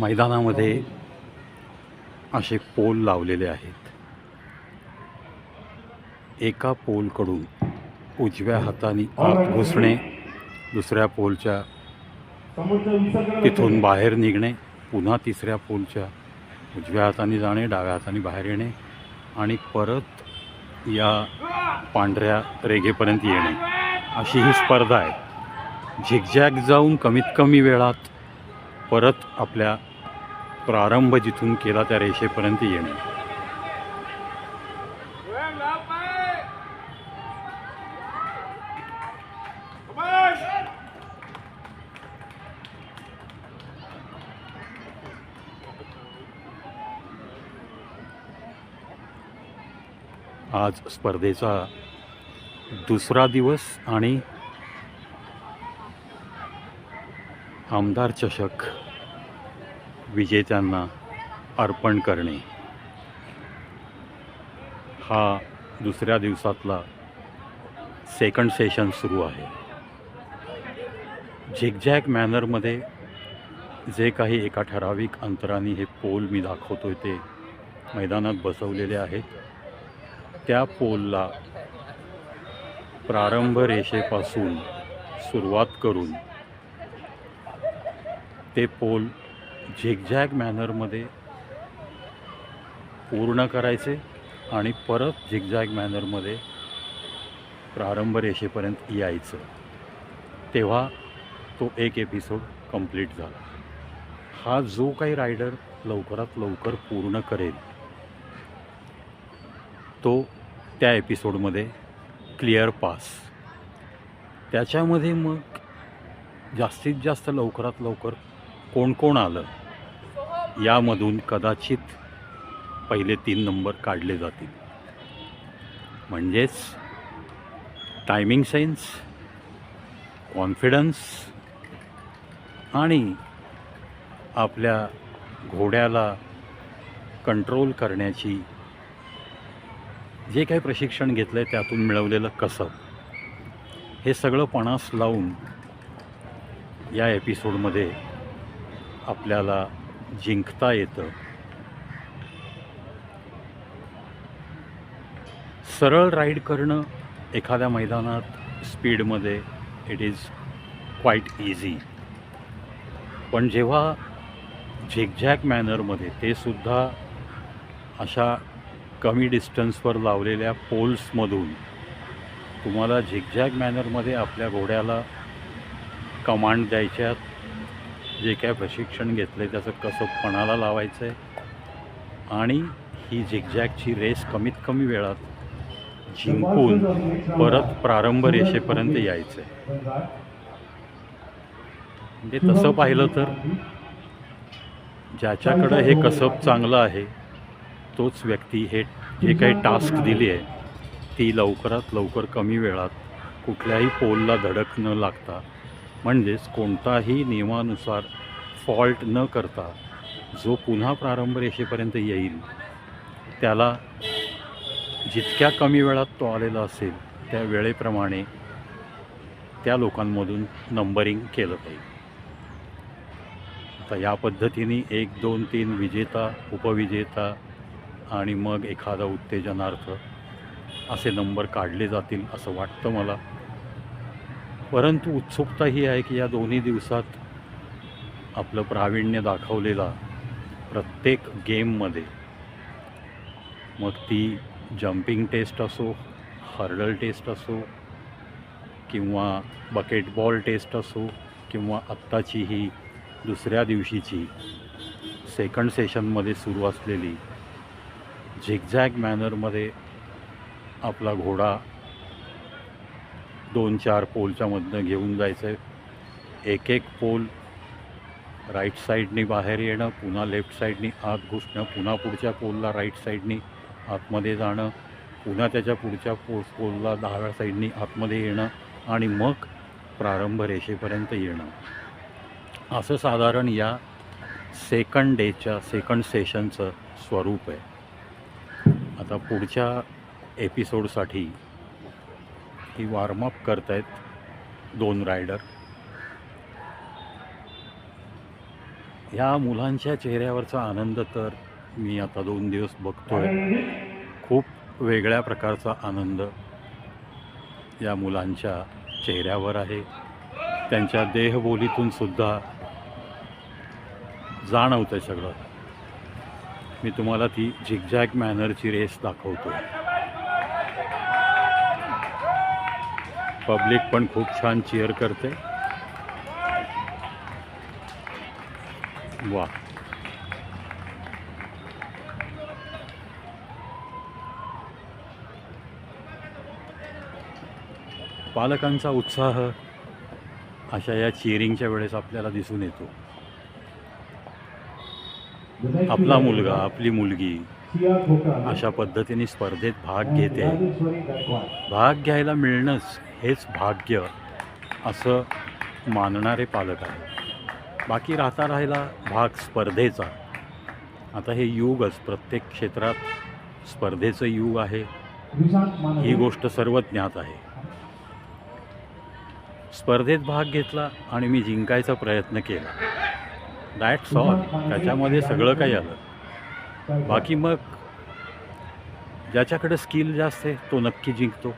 मैदानामध्ये असे पोल लावलेले आहेत. एका पोलकडून उजव्या हाताने आत घुसणे दुसऱ्या पोलच्या तिथून बाहेर निघणे पुन्हा तिसऱ्या पोलच्या उजव्या हाताने जाणे डाव्या हाताने बाहेर येणे आणि परत या पांढऱ्या रेगेपर्यंत येणे. अशी ही स्पर्धा आहे. झिगझॅग जाऊन कमीत कमी वेळात परत आपल्या प्रारंभ जिथून केला त्या रेषेपर्यंत येणे. आज स्पर्धेचा दुसरा दिवस आणि आमदार चषक विजेत्यांना अर्पण करणे. हा दुसऱ्या दिवसातला सेकंड सेशन सुरू आहे. झिगझॅग मॅनरमध्ये जे काही एका ठराविक अंतराने हे पोल मी दाखवतो आहे ते मैदानात बसवलेले आहेत. त्या पोलला प्रारंभ रेषेपासून सुरुवात करून ते पोल झिगझॅग मॅनरमध्ये पूर्ण करायचे आणि परत झिगझॅग मॅनरमध्ये प्रारंभ रेषेपर्यंत यायचं. तेव्हा तो एक एपिसोड कंप्लीट झाला. हा जो काही रायडर लवकरात लवकर पूर्ण करेल तो त्या एपिसोडमध्ये क्लिअर पास त्याच्यामध्ये मग जास्तीत जास्त लवकरात लवकर कोण कोण आलं यामधून कदाचित पहिले तीन नंबर काढले जातील. म्हणजेच टायमिंग सेन्स कॉन्फिडन्स आणि आपल्या घोड्याला कंट्रोल करण्याची जे काही प्रशिक्षण घेतलं आहे त्यातून मिळवलेलं कसब हे सगळं पणास लावून या एपिसोडमध्ये आपल्याला जिंकता येतं. सरळ राईड करणं एखाद्या मैदानात स्पीडमध्ये इट इज क्वाईट इझी पण जेव्हा झिगझॅग मॅनरमध्ये ते सुद्धा अशा कमी डिस्टन्सवर लावलेल्या पोल्समधून तुम्हाला झिगझॅग मॅनरमध्ये आपल्या घोड्याला कमांड द्यायच्यात जे काय प्रशिक्षण घेतलं आहे त्याचं कसं पणाला लावायचं आहे आणि ही झिगझॅगची रेस कमीत कमी वेळात जिंकून परत प्रारंभ रेषेपर्यंत यायचं आहे म्हणजे तसं पाहिलं तर ज्याच्याकडं हे कसब चांगलं आहे तोच व्यक्ती हे जे काही टास्क दिली आहे ती लवकरात लवकर कमी वेळात कुठल्याही पोलला धडक न लागता म्हणजेच कोणताही नियमानुसार फॉल्ट न करता जो पुन्हा प्रारंभ रेषेपर्यंत येईल त्याला जितक्या कमी वेळात तो आलेला असेल त्या वेळेप्रमाणे त्या लोकांमधून नंबरिंग केलं पाहिजे. आता या पद्धतीने एक दोन तीन विजेता उपविजेता आणि मग एखादा उत्तेजनार्थ असे नंबर काढले जातील असं वाटतं मला. परंतु उत्सुकता ही आहे की या दोन्ही दिवसात आपलं प्रावीण्य दाखवलेला प्रत्येक गेममध्ये मग ती जम्पिंग टेस्ट असो हर्डल टेस्ट असो किंवा बकेटबॉल टेस्ट असो किंवा आत्ताची ही दुसऱ्या दिवशीची सेकंड सेशनमध्ये सुरू असलेली झिगझॅग मॅनरमध्ये आपला घोडा दोन चार पोलच्यामधनं घेऊन जायचं आहे एक एक पोल राईट साईडनी बाहेर येणं पुन्हा लेफ्ट साईडनी आत घुसणं पुन्हा पुढच्या पोलला राईट साईडनी आतमध्ये जाणं पुन्हा त्याच्या पुढच्या पो पोलला दहाव्या साईडनी आतमध्ये येणं आणि मग प्रारंभ रेषेपर्यंत येणं. असं साधारण या सेकंड डेच्या सेकंड सेशनचं स्वरूप आहे. आता पुढच्या एपिसोडसाठी ही वॉर्मअप करत आहेत दोन रायडर ह्या मुलांच्या चेहऱ्यावरचा आनंद तर मी आता दोन दिवस बघतोय. खूप वेगळ्या प्रकारचा आनंद या मुलांच्या चेहऱ्यावर आहे. त्यांच्या देहबोलीतून सुद्धा जाणवतं सगळं. मी तुम्हाला ती झिगझॅग मॅनरची रेस दाखवतो पब्लिक पण खूप छान चिअर करते. वा पालकांचा उत्साह अशा या चिअरिंगच्या वेळेस आपल्याला दिसून येतो. आपला मुलगा आपली मुलगी अशा पद्धतीने स्पर्धेत भाग घेते. भाग घ्यायला मिळणंच हेच भाग्य असं मानणारे पालक आहेत. बाकी राहता राहिला भाग स्पर्धेचा. आता हे युगच प्रत्येक क्षेत्रात स्पर्धेचं युग आहे. ही गोष्ट सर्व ज्ञात आहे. स्पर्धेत भाग घेतला आणि मी जिंकायचा प्रयत्न केला. दॅट्स ऑल त्याच्यामध्ये सगळं काही आलं. बाकी मग ज्याच्याकडं स्किल जास्त आहे तो नक्की जिंकतो.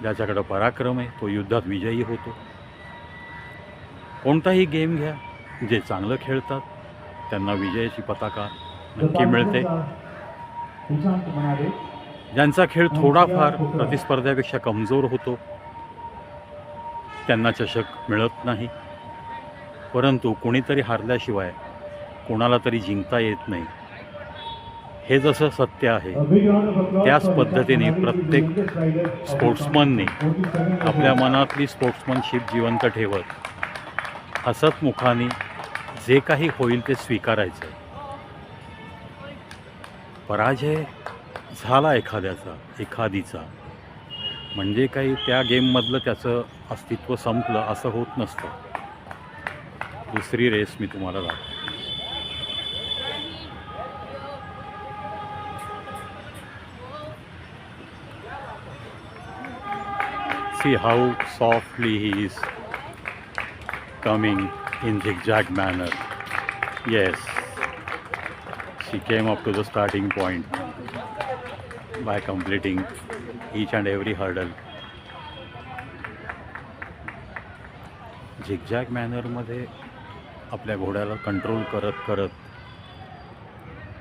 ज्याच्याकडं पराक्रम आहे तो युद्धात विजयी होतो. कोणताही गेम घ्या जे चांगलं खेळतात त्यांना विजयाची पताका नक्की मिळते. ज्यांचा खेळ थोडाफार प्रतिस्पर्ध्यापेक्षा कमजोर होतो त्यांना चषक मिळत नाही. परंतु कोणीतरी हारल्याशिवाय कोणाला तरी जिंकता येत नाही. हे जसं सत्य आहे त्याच पद्धतीने प्रत्येक स्पोर्ट्समनने आपल्या मनातली स्पोर्ट्समनशिप जिवंत ठेवत हसतमुखाने जे काही होईल ते स्वीकारायचं. पराजय झाला एखाद्याचा एखादीचा. म्हणजे काही त्या गेममधलं त्याचं अस्तित्व संपलं असं होत नसतं. दुसरी रेस मी तुम्हाला दाखवतो. See how softly he is coming in zigzag manner. Yes, she came up to the starting point by completing each and every hurdle. Zigzag मॅनरमध्ये आपल्या घोड्याला कंट्रोल करत करत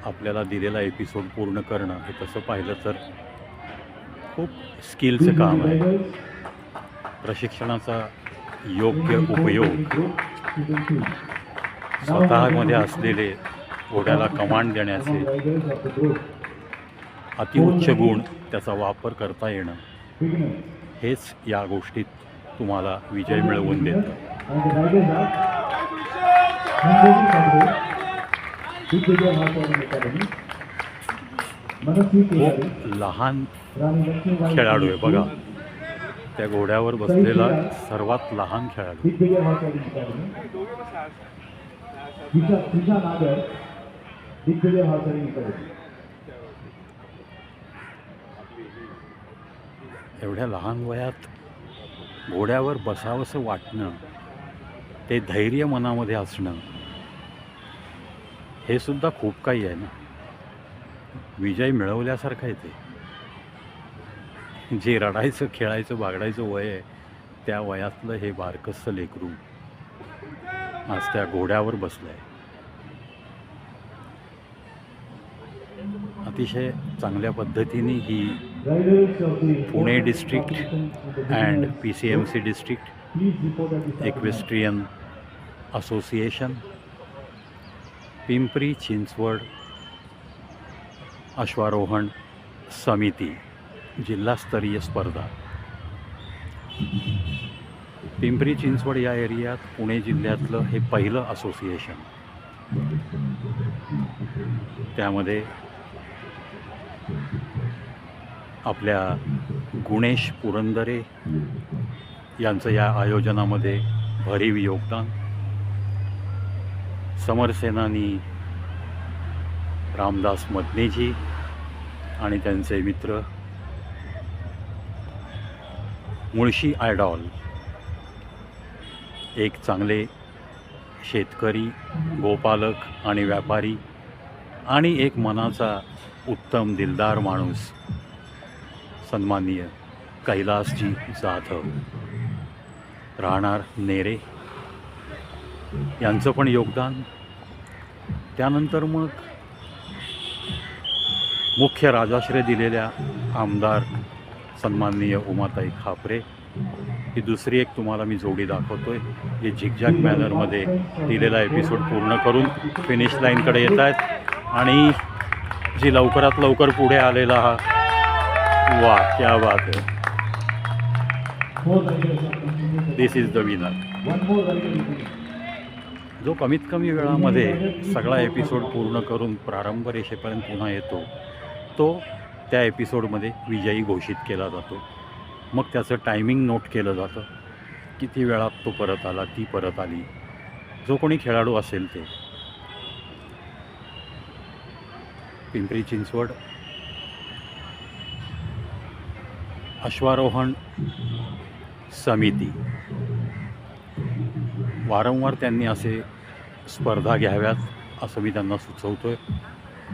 आपल्याला दिलेला एपिसोड पूर्ण करणं हे तसं पाहिलं तर खूप स्किलचं काम आहे प्रशिक्षणाचा योग्य उपयोग स्वतःमध्ये असलेले घोड्याला कमांड देण्याचे अतिउच्च गुण त्याचा वापर करता येणं हेच या गोष्टीत तुम्हाला विजय मिळवून देतं. लहान खेळाडू आहे बघा. त्या घोड्यावर बसलेला सर्वात लहान खेळाडू. एवढ्या लहान वयात घोड्यावर बसावंसं वाटणं ते धैर्य मनामध्ये असणं हे सुद्धा खूप काही आहे ना. विजय मिळवल्यासारखं आहे ते. जे रडायचं खेळायचं बागडायचं वय आहे त्या वयातलं हे बारकसं लेकरू आज त्या घोड्यावर बसलं आहे अतिशय चांगल्या पद्धतीने ही Pune district and P C M C district equestrian association Pimpri Chinchwad अश्वारोहण समिती जिल्हास्तरीय स्पर्धा. पिंपरी चिंचवड या एरियात पुणे जिल्ह्यातलं हे पहिलं असोसिएशन. त्यामध्ये आपल्या गुणेश पुरंदरे यांचं या आयोजनामध्ये भरीव योगदान. समरसेनानी रामदास मदनेजी आणि त्यांचे मित्र मुळशी आयडॉल एक चांगले शेतकरी गोपालक आणि व्यापारी आणि एक मनाचा उत्तम दिलदार माणूस सन्माननीय कैलासजी जाधव. राहणार नेरे. यांचं पण योगदान. त्यानंतर मग मुख्य राजाश्रय दिलेल्या आमदार सन्माननीय उमाताई खापरे. ही दुसरी एक तुम्हाला मी जोडी दाखवतो आहे जे झिकझॅक बॅनरमध्ये दिलेला एपिसोड पूर्ण करून फिनिश लाईनकडे येत आहेत. आणि जी लवकरात लवकर पुढे आलेला हा वा क्या बात आहे. दिस इज द विनर जो कमीत कमी वेळामध्ये सगळा एपिसोड पूर्ण करून प्रारंभ रेषेपर्यंत पुन्हा येतो तो त्या एपिसोडमध्ये विजयी घोषित केला जातो. मग त्याचं टायमिंग नोट केलं जातं. किती वेळात तो परत आला ती परत आली. जो कोणी खेळाडू असेल ते. पिंपरी चिंचवड. अश्वारोहण समिती. वारंवार त्यांनी असे स्पर्धा घ्याव्यात असं मी त्यांना सुचवतो आहे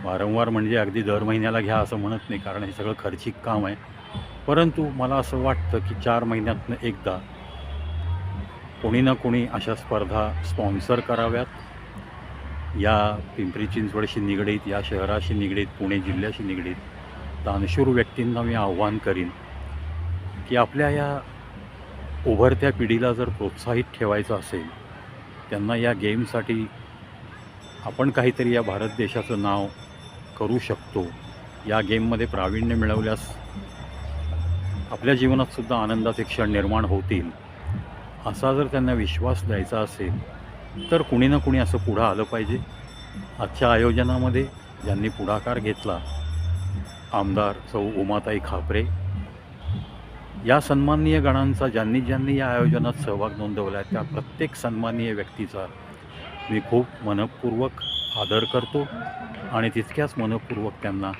वारंवार म्हणजे अगदी दर महिन्याला घ्या असं म्हणत नाही कारण हे सगळं खर्चिक काम आहे. परंतु मला असं वाटतं की चार महिन्यातनं एकदा कोणी ना कोणी अशा स्पर्धा स्पॉन्सर कराव्यात. या पिंपरी चिंचवडशी निगडीत या शहराशी निगडीत पुणे जिल्ह्याशी निगडीत दानशूर व्यक्तींना मी आव्हान करीन की आपल्या या उभरत्या पिढीला जर प्रोत्साहित ठेवायचं असेल त्यांना या गेमसाठी आपण काहीतरी या भारत देशाचं नाव करू शकतो. या गेममध्ये प्रावीण्य मिळवल्यास आपल्या जीवनात सुद्धा आनंदाचे क्षण निर्माण होतील. असा जर त्यांना विश्वास द्यायचा असेल तर कुणी ना कुणी असं पुढं आलं पाहिजे. आजच्या आयोजनामध्ये ज्यांनी पुढाकार घेतला आमदार सौ उमाताई खापरे या सन्माननीय गणांचा ज्यांनी ज्यांनी या आयोजनात सहभाग नोंदवला आहे त्या प्रत्येक सन्माननीय व्यक्तीचा मी खूप मनपूर्वक आदर करतो आणि तितक्याच मनपूर्वक त्यांना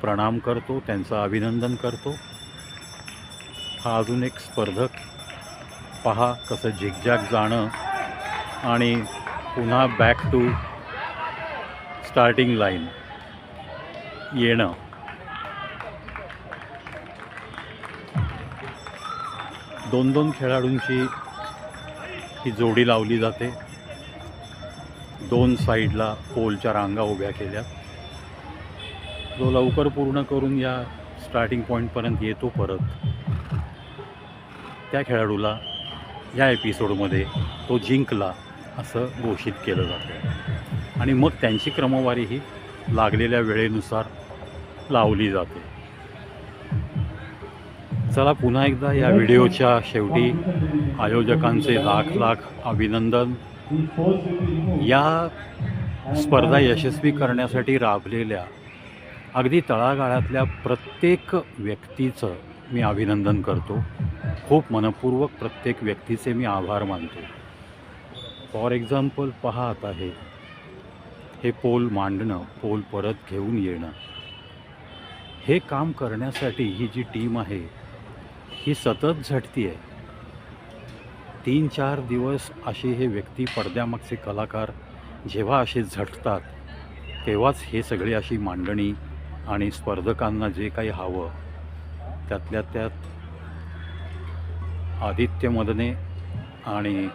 प्रणाम करतो त्यांचं अभिनंदन करतो. हा अजून एक स्पर्धक. पहा कसं झिकझॅक जाणं आणि पुन्हा बॅक टू स्टार्टिंग लाईन येणं. दोन दोन खेळाडूंची ही जोडी लावली जाते. दोन साईडला पोलच्या रांगा उभ्या केल्या. जो लवकर पूर्ण करून या स्टार्टिंग पॉईंटपर्यंत येतो परत. त्या खेळाडूला या एपिसोडमध्ये तो जिंकला असं घोषित केलं जातं. आणि मग त्यांची क्रमवारी ही लागलेल्या वेळेनुसार लावली जाते. चला पुन्हा एकदा या व्हिडिओच्या शेवटी आयोजकांचे लाख लाख अभिनंदन. या स्पर्धा यशस्वी करण्यासाठी राबलेल्या अगदी तळागाळातल्या प्रत्येक व्यक्तीचं मी अभिनंदन करतो. खूप मनपूर्वक प्रत्येक व्यक्तीचे मी आभार मानतो. फॉर एक्झाम्पल पहा आता हे. हे पोल मांडणं पोल परत घेऊन येणं. हे काम करण्यासाठी ही जी टीम आहे ही सतत झटती आहे तीन चार दिवस असे हे व्यक्ती पडद्यामागचे कलाकार जेव्हा असे झटतात तेव्हाच हे सगळे अशी मांडणी आणि स्पर्धकांना जे काही हवं त्यातल्या त्यात आदित्य मदने आणि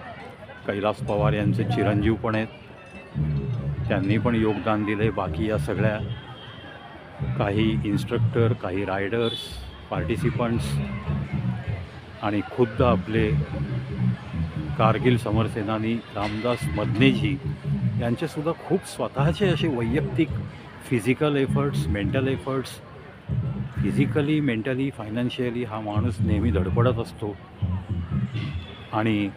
कैलास पवार यांचे चिरंजीव पण आहेत. त्यांनी पण योगदान दिले बाकी या सगळ्या काही इन्स्ट्रक्टर काही रायडर्स पार्टिसिपंट्स आणि खुद्द आपले कारगिल समरसेनानी रामदास मदनेजी यांचेसुद्धा खूप स्वतःचे असे वैयक्तिक physical efforts mental efforts physically mentally financially हा माणूस नेहमी धडपडत असतो. आणि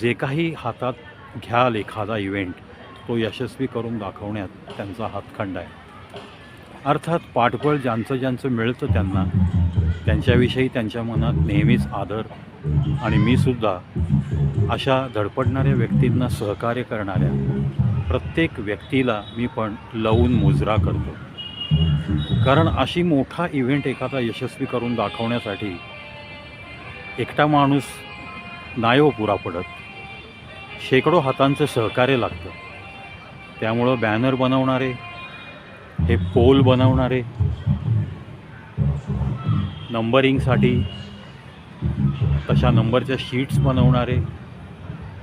जे काही हातात घ्याल एखादा इव्हेंट तो यशस्वी करून दाखवण्यात त्यांचा हातखंड आहे. अर्थात पाठबळ ज्यांचं ज्यांचं मिळतं त्यांना त्यांच्याविषयी त्यांच्या मनात नेहमीच आदर आणि मी सुद्धा अशा धडपडणाऱ्या व्यक्तींना सहकार्य करणाऱ्या प्रत्येक व्यक्तीला मी पण लवून मुजरा करतो. कारण अशी मोठा इव्हेंट एखादा यशस्वी करून दाखवण्यासाठी एकटा माणूस नाही पुरा पडत शेकडो हातांचं सहकार्य लागतं. त्यामुळं बॅनर बनवणारे हे पोल बनवणारे नंबरिंगसाठी तशा नंबरच्या शीट्स बनवणारे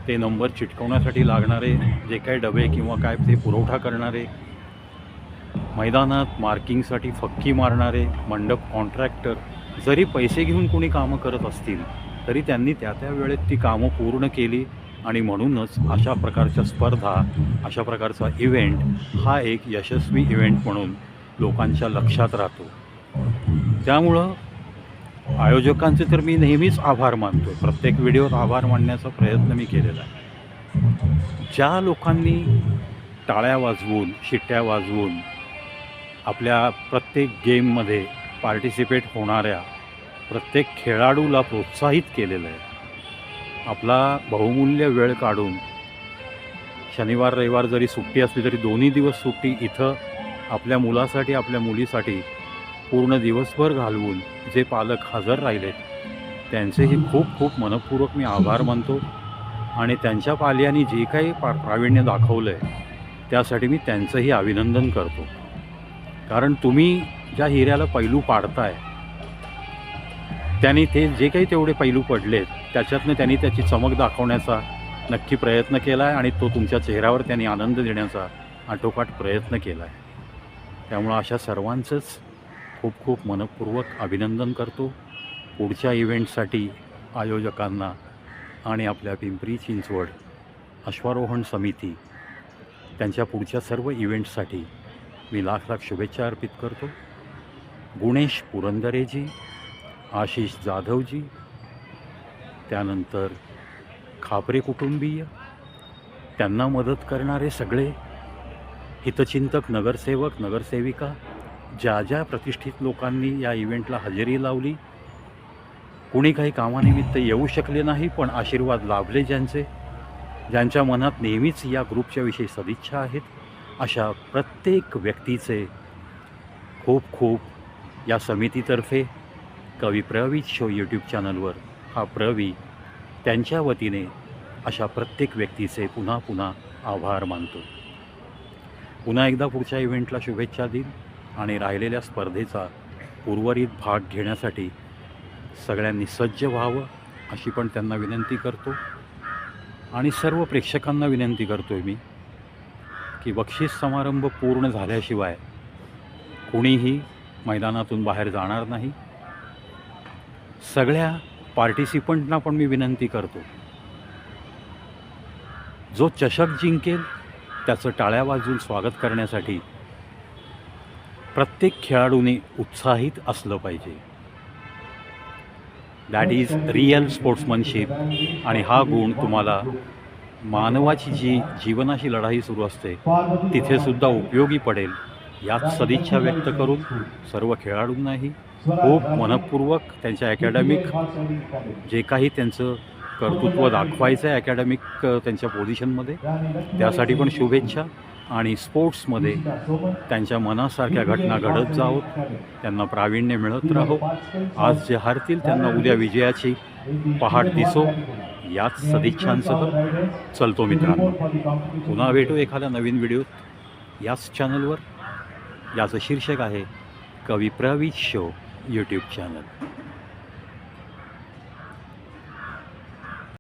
ते नंबर चिटकवण्यासाठी लागणारे जे काही डबे किंवा काय ते पुरवठा करणारे मैदानात मार्किंगसाठी फक्की मारणारे मंडप कॉन्ट्रॅक्टर जरी पैसे घेऊन कोणी कामं करत असतील तरी त्यांनी त्या त्या वेळेत ती कामं पूर्ण केली आणि म्हणूनच अशा प्रकारच्या स्पर्धा अशा प्रकारचा इव्हेंट हा एक यशस्वी इव्हेंट म्हणून लोकांच्या लक्षात राहतो. त्यामुळं आयोजकांचे तर मी नेहमीच आभार मानतो प्रत्येक व्हिडिओत आभार मानण्याचा प्रयत्न मी केलेला आहे. ज्या लोकांनी टाळ्या वाजवून शिट्ट्या वाजवून आपल्या प्रत्येक गेममध्ये पार्टिसिपेट होणाऱ्या प्रत्येक खेळाडूला प्रोत्साहित केलेलं आहे आपला बहुमूल्य वेळ काढून शनिवार रविवार जरी सुट्टी असली तरी दोन्ही दिवस सुट्टी इथं आपल्या मुलासाठी आपल्या मुलीसाठी पूर्ण दिवसभर घालवून जे पालक हजर राहिलेत त्यांचेही खूप खूप मनपूर्वक मी आभार मानतो. आणि त्यांच्या पाल्याने जे काही पा प्रावीण्य दाखवलं आहे त्यासाठी मी त्यांचंही अभिनंदन करतो. कारण तुम्ही ज्या हिऱ्याला पैलू पाडताय त्यांनी ते जे काही तेवढे पैलू पडलेत त्याच्यातनं त्यांनी त्याची चमक दाखवण्याचा नक्की प्रयत्न केला आहे आणि तो तुमच्या चेहऱ्यावर त्यांनी आनंद देण्याचा आटोकाट प्रयत्न केला आहे त्यामुळं अशा सर्वांचंच खूप खूप मनपूर्वक अभिनंदन करतो पुढच्या इव्हेंटसाठी आयोजकांना आणि आपल्या पिंपरी चिंचवड अश्वारोहण समिती. त्यांच्या पुढच्या सर्व इव्हेंट्ससाठी मी लाख लाख शुभेच्छा अर्पित करतो. गुणेश पुरंदरेजी आशिष जाधवजी त्यानंतर खापरे कुटुंबीय त्यांना मदत करणारे सगळे हितचिंतक नगरसेवक नगरसेविका ज्या ज्या प्रतिष्ठित लोकांनी या इव्हेंटला हजेरी लावली कुणी काही कामानिमित्त येऊ शकले नाही पण आशीर्वाद लाभले ज्यांचे ज्यांच्या मनात नेहमीच या ग्रुपच्या विषयी सदिच्छा आहेत अशा प्रत्येक व्यक्तीचे खूप खूप या समितीतर्फे कवी प्रवीत शो यूट्यूब चॅनलवर हा प्रवी त्यांच्या वतीने अशा प्रत्येक व्यक्तीचे पुन्हा पुन्हा आभार मानतो. पुन्हा एकदा पुढच्या इव्हेंटला शुभेच्छा देईन. आणि राहिलेल्या स्पर्धेचा उर्वरित भाग घेण्यासाठी सगळ्यांनी सज्ज व्हावं अशी पण त्यांना विनंती करतो. आणि सर्व प्रेक्षकांना विनंती करतो आहे मी की बक्षीस समारंभ पूर्ण झाल्याशिवाय कुणीही मैदानातून बाहेर जाणार नाही. सगळ्या पार्टिसिपंटना पण मी विनंती करतो. जो चषक जिंकेल त्याचं टाळ्या वाजून स्वागत करण्यासाठी प्रत्येक खेळाडूने उत्साहित असलं पाहिजे. दॅट इज रिअल स्पोर्ट्समनशिप आणि हा गुण तुम्हाला मानवाची जी जीवनाशी लढाई सुरू असते तिथेसुद्धा उपयोगी पडेल यात सदिच्छा व्यक्त करून सर्व खेळाडूंनाही खूप मनपूर्वक त्यांच्या अकॅडमिक जे काही त्यांचं कर्तृत्व दाखवायचं आहे अकॅडमिक त्यांच्या पोझिशनमध्ये त्यासाठी पण शुभेच्छा. आणि स्पोर्ट्समध्ये त्यांच्या मनासारख्या घटना घडत जावं त्यांना प्रावीण्य मिळत राहो. आज जे हारतील त्यांना उद्या विजयाची पहाट दिसो. याच सदिच्छांसह चलतो मित्रांनो. पुन्हा भेटू एखाद्या नवीन व्हिडिओत. याच चॅनलवर. याचं शीर्षक आहे कवी प्रवीत शो यूट्यूब चॅनल.